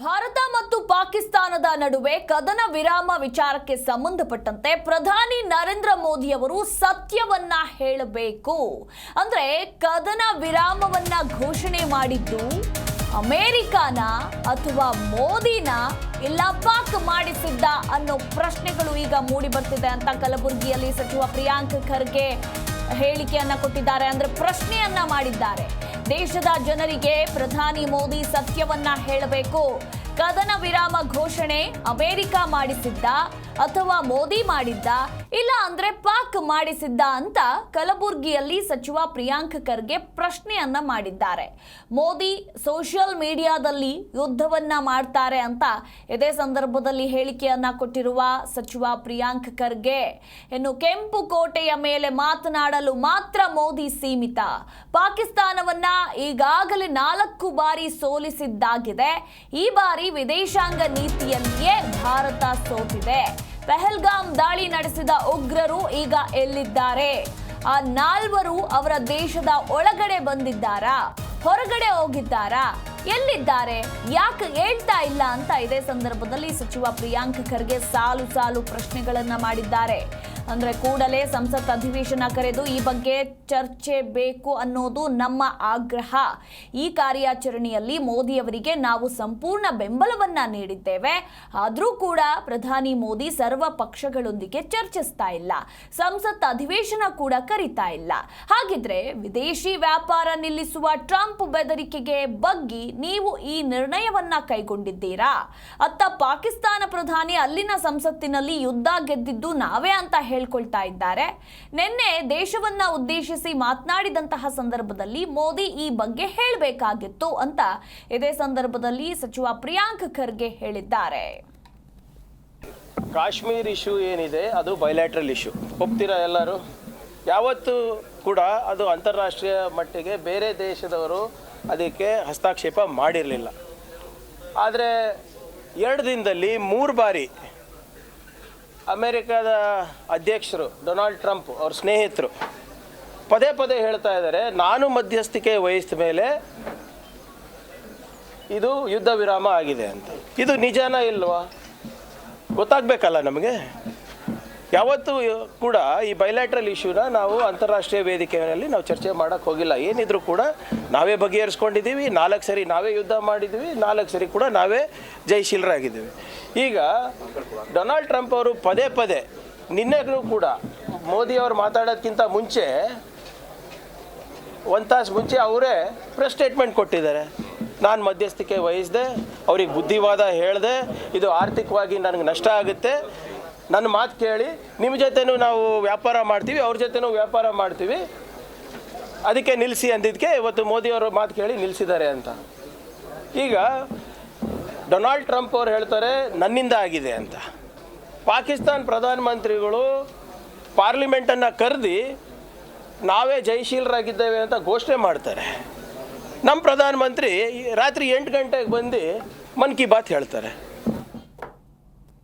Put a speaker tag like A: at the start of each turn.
A: ಭಾರತ ಮತ್ತು ಪಾಕಿಸ್ತಾನದ ನಡುವೆ ಕದನ ವಿರಾಮ ವಿಚಾರಕ್ಕೆ ಸಂಬಂಧಪಟ್ಟಂತೆ ಪ್ರಧಾನಿ ನರೇಂದ್ರ ಮೋದಿ ಅವರು ಸತ್ಯವನ್ನ ಹೇಳಬೇಕು. ಅಂದ್ರೆ ಕದನ ವಿರಾಮವನ್ನ ಘೋಷಣೆ ಮಾಡಿದ್ದು ಅಮೇರಿಕಾನ ಅಥವಾ ಮೋದಿನ ಇಲ್ಲ ಪಾಕ್ ಮಾಡಿಸಿದ್ದ ಅನ್ನೋ ಪ್ರಶ್ನೆಗಳು ಈಗ ಮೂಡಿ ಬರ್ತಿದೆ ಅಂತ ಕಲಬುರಗಿಯಲ್ಲಿ ಸಚಿವ ಪ್ರಿಯಾಂಕ್ ಖರ್ಗೆ ಹೇಳಿಕೆಯನ್ನ ಕೊಟ್ಟಿದ್ದಾರೆ. ಅಂದ್ರೆ ಪ್ರಶ್ನೆಯನ್ನ ಮಾಡಿದ್ದಾರೆ. ದೇಶದ ಜನರಿಗೆ ಪ್ರಧಾನಿ ಮೋದಿ ಸತ್ಯವನ್ನ ಹೇಳಬೇಕು. ಕದನ ವಿರಾಮ ಘೋಷಣೆ ಅಮೆರಿಕ ಮಾಡಿಸಿದ್ದ ಅಥವಾ ಮೋದಿ ಮಾಡಿದ್ದ ಇಲ್ಲ ಅಂದ್ರೆ ಪಾಕ್ ಮಾಡಿಸಿದ್ದ ಅಂತ ಕಲಬುರ್ಗಿಯಲ್ಲಿ ಸಚಿವ ಪ್ರಿಯಾಂಕ್ ಖರ್ಗೆ ಪ್ರಶ್ನೆಯನ್ನ ಮಾಡಿದ್ದಾರೆ. ಮೋದಿ ಸೋಷಿಯಲ್ ಮೀಡಿಯಾದಲ್ಲಿ ಯುದ್ಧವನ್ನ ಮಾಡ್ತಾರೆ ಅಂತ ಇದೇ ಸಂದರ್ಭದಲ್ಲಿ ಹೇಳಿಕೆಯನ್ನ ಕೊಟ್ಟಿರುವ ಸಚಿವ ಪ್ರಿಯಾಂಕ್ ಖರ್ಗೆ, ಇನ್ನು ಕೆಂಪು ಕೋಟೆಯ ಮೇಲೆ ಮಾತನಾಡಲು ಮಾತ್ರ ಮೋದಿ ಸೀಮಿತ. ಪಾಕಿಸ್ತಾನವನ್ನ ಈಗಾಗಲೇ ನಾಲ್ಕು ಬಾರಿ ಸೋಲಿಸಿದ್ದಾಗಿದೆ. ಈ ಬಾರಿ ವಿದೇಶಾಂಗ ನೀತಿಯಲ್ಲಿಯೇ ಭಾರತ ಸೋತಿದೆ. ಪೆಹಲ್ಗಾಮ್ ದಾಳಿ ನಡೆಸಿದ ಉಗ್ರರು ಈಗ ಎಲ್ಲಿದ್ದಾರೆ? ಆ ನಾಲ್ವರು ಅವರ ದೇಶದ ಒಳಗಡೆ ಬಂದಿದ್ದಾರಾ? ಹೊರಗಡೆ ಹೋಗಿದ್ದಾರಾ? ಎಲ್ಲಿದ್ದಾರೆ? ಯಾಕೆ ಹೇಳ್ತಾ ಇಲ್ಲ ಅಂತ ಇದೇ ಸಂದರ್ಭದಲ್ಲಿ ಸಚಿವ ಪ್ರಿಯಾಂಕ್ ಖರ್ಗೆ ಸಾಲು ಸಾಲು ಪ್ರಶ್ನೆಗಳನ್ನ ಮಾಡಿದ್ದಾರೆ. ಅಂದ್ರೆ ಕೂಡಲೇ ಸಂಸತ್ ಅಧಿವೇಶನ ಕರೆದು ಈ ಬಗ್ಗೆ ಚರ್ಚೆ ಬೇಕು ಅನ್ನೋದು ನಮ್ಮ ಆಗ್ರಹ. ಈ ಕಾರ್ಯಾಚರಣೆಯಲ್ಲಿ ಮೋದಿಯವರಿಗೆ ನಾವು ಸಂಪೂರ್ಣ ಬೆಂಬಲವನ್ನ ನೀಡಿದ್ದೇವೆ. ಆದರೂ ಕೂಡ ಪ್ರಧಾನಿ ಮೋದಿ ಸರ್ವ ಪಕ್ಷಗಳೊಂದಿಗೆ ಚರ್ಚಿಸ್ತಾ ಇಲ್ಲ. ಸಂಸತ್ ಅಧಿವೇಶನ ಕೂಡ ಕರೀತಾ ಇಲ್ಲ. ಹಾಗಿದ್ರೆ ವಿದೇಶಿ ವ್ಯಾಪಾರ ನಿಲ್ಲಿಸುವ ಟ್ರಂಪ್ ಬೆದರಿಕೆಗೆ ಬಗ್ಗಿ ನೀವು ಈ ನಿರ್ಣಯವನ್ನ ಕೈಗೊಂಡಿದ್ದೀರಾ? ಅತ್ತ ಪಾಕಿಸ್ತಾನ ಪ್ರಧಾನಿ ಅಲ್ಲಿನ ಸಂಸತ್ತಿನಲ್ಲಿ ಯುದ್ಧ ಗೆದ್ದಿದ್ದು ನಾವೇ ಅಂತ ಹೇಳ್ಕೊಳ್ತಾ ಇದ್ದಾರೆ. ನಿನ್ನೆ ದೇಶವನ್ನ ಉದ್ದೇಶಿಸಿ ಮಾತನಾಡಿದಂತಹ ಸಂದರ್ಭದಲ್ಲಿ ಮೋದಿ ಈ ಬಗ್ಗೆ ಹೇಳಬೇಕಾಗಿತ್ತು ಅಂತ ಇದೇ ಸಂದರ್ಭದಲ್ಲಿ ಸಚಿವ ಪ್ರಿಯಾಂಕ್ ಖರ್ಗೆ ಹೇಳಿದ್ದಾರೆ.
B: ಕಾಶ್ಮೀರ್ ಇಶ್ಯೂ ಏನಿದೆ, ಅದು ಬೈಲಾಟ್ರಲ್ ಇಶ್ಯೂ. ಒಪ್ತೀರಾ ಎಲ್ಲರೂ? ಯಾವತ್ತೂ ಕೂಡ ಅದು ಅಂತಾರಾಷ್ಟ್ರೀಯ ಮಟ್ಟಿಗೆ ಬೇರೆ ದೇಶದವರು ಅದಕ್ಕೆ ಹಸ್ತಕ್ಷೇಪ ಮಾಡಿರಲಿಲ್ಲ. ಆದರೆ ಎರಡು ದಿನದಲ್ಲಿ ಮೂರು ಬಾರಿ ಅಮೆರಿಕದ ಅಧ್ಯಕ್ಷರು ಡೊನಾಲ್ಡ್ ಟ್ರಂಪ್ ಅವ್ರ ಸ್ನೇಹಿತರು ಪದೇ ಪದೇ ಹೇಳ್ತಾ ಇದ್ದಾರೆ, ನಾನು ಮಧ್ಯಸ್ಥಿಕೆ ವಹಿಸಿದ ಮೇಲೆ ಇದು ಯುದ್ಧ ವಿರಾಮ ಆಗಿದೆ ಅಂತ. ಇದು ನಿಜಾನ ಇಲ್ವಾ? ಗೊತ್ತಾಗಬೇಕಲ್ಲ ನಮಗೆ? ಯಾವತ್ತೂ ಕೂಡ ಈ ಬೈಲ್ಯಾಟ್ರಲ್ ಇಶ್ಯೂನ ನಾವು ಅಂತಾರಾಷ್ಟ್ರೀಯ ವೇದಿಕೆಯಲ್ಲಿ ನಾವು ಚರ್ಚೆ ಮಾಡೋಕ್ಕೆ ಹೋಗಿಲ್ಲ. ಏನಿದ್ರು ಕೂಡ ನಾವೇ ಬಗೆಹರಿಸ್ಕೊಂಡಿದ್ದೀವಿ. ನಾಲ್ಕು ಸರಿ ನಾವೇ ಯುದ್ಧ ಮಾಡಿದ್ದೀವಿ. ನಾಲ್ಕು ಸರಿ ಕೂಡ ನಾವೇ ಜಯಶೀಲರಾಗಿದ್ದೀವಿ ಈಗ ಡೊನಾಲ್ಡ್ ಟ್ರಂಪ್ ಅವರು ಪದೇ ಪದೇ, ನಿನ್ನೆಗೂ ಕೂಡ ಮೋದಿ ಅವರು ಮಾತಾಡೋದಕ್ಕಿಂತ ಮುಂಚೆ ಒಂದು ತಾಸು ಮುಂಚೆ ಅವರೇ ಪ್ರೆಸ್ ಸ್ಟೇಟ್ಮೆಂಟ್ ಕೊಟ್ಟಿದ್ದಾರೆ. ನಾನು ಮಧ್ಯಸ್ಥಿಕೆ ವಹಿಸಿದೆ, ಅವ್ರಿಗೆ ಬುದ್ಧಿವಾದ ಹೇಳಿದೆ, ಇದು ಆರ್ಥಿಕವಾಗಿ ನನಗೆ ನಷ್ಟ ಆಗುತ್ತೆ. ನನ್ನ ಮಾತು ಕೇಳಿ, ನಿಮ್ಮ ಜೊತೆನೂ ನಾವು ವ್ಯಾಪಾರ ಮಾಡ್ತೀವಿ, ಅವ್ರ ಜೊತೆನೂ ವ್ಯಾಪಾರ ಮಾಡ್ತೀವಿ. ಅದಕ್ಕೆ ನಿಲ್ಲಿಸಿ ಅಂದಿದ್ದಕ್ಕೆ ಇವತ್ತು ಮೋದಿಯವರು ಮಾತು ಕೇಳಿ ನಿಲ್ಲಿಸಿದ್ದಾರೆ ಅಂತ. ಈಗ ಡೊನಾಲ್ಡ್ ಟ್ರಂಪ್ ಅವರು ಹೇಳ್ತಾರೆ, ನನ್ನಿಂದ ಆಗಿದೆ ಅಂತ. ಪಾಕಿಸ್ತಾನ್ ಪ್ರಧಾನಮಂತ್ರಿಗಳು ಪಾರ್ಲಿಮೆಂಟನ್ನು ಕರೆದಿ, ನಾವೇ ಜಯಶೀಲರಾಗಿದ್ದೇವೆ ಅಂತ ಘೋಷಣೆ ಮಾಡ್ತಾರೆ. ನಮ್ಮ ಪ್ರಧಾನಮಂತ್ರಿ ರಾತ್ರಿ ಎಂಟು ಗಂಟೆಗೆ ಬಂದು ಮನ್ ಕಿ ಬಾತ್ ಹೇಳ್ತಾರೆ.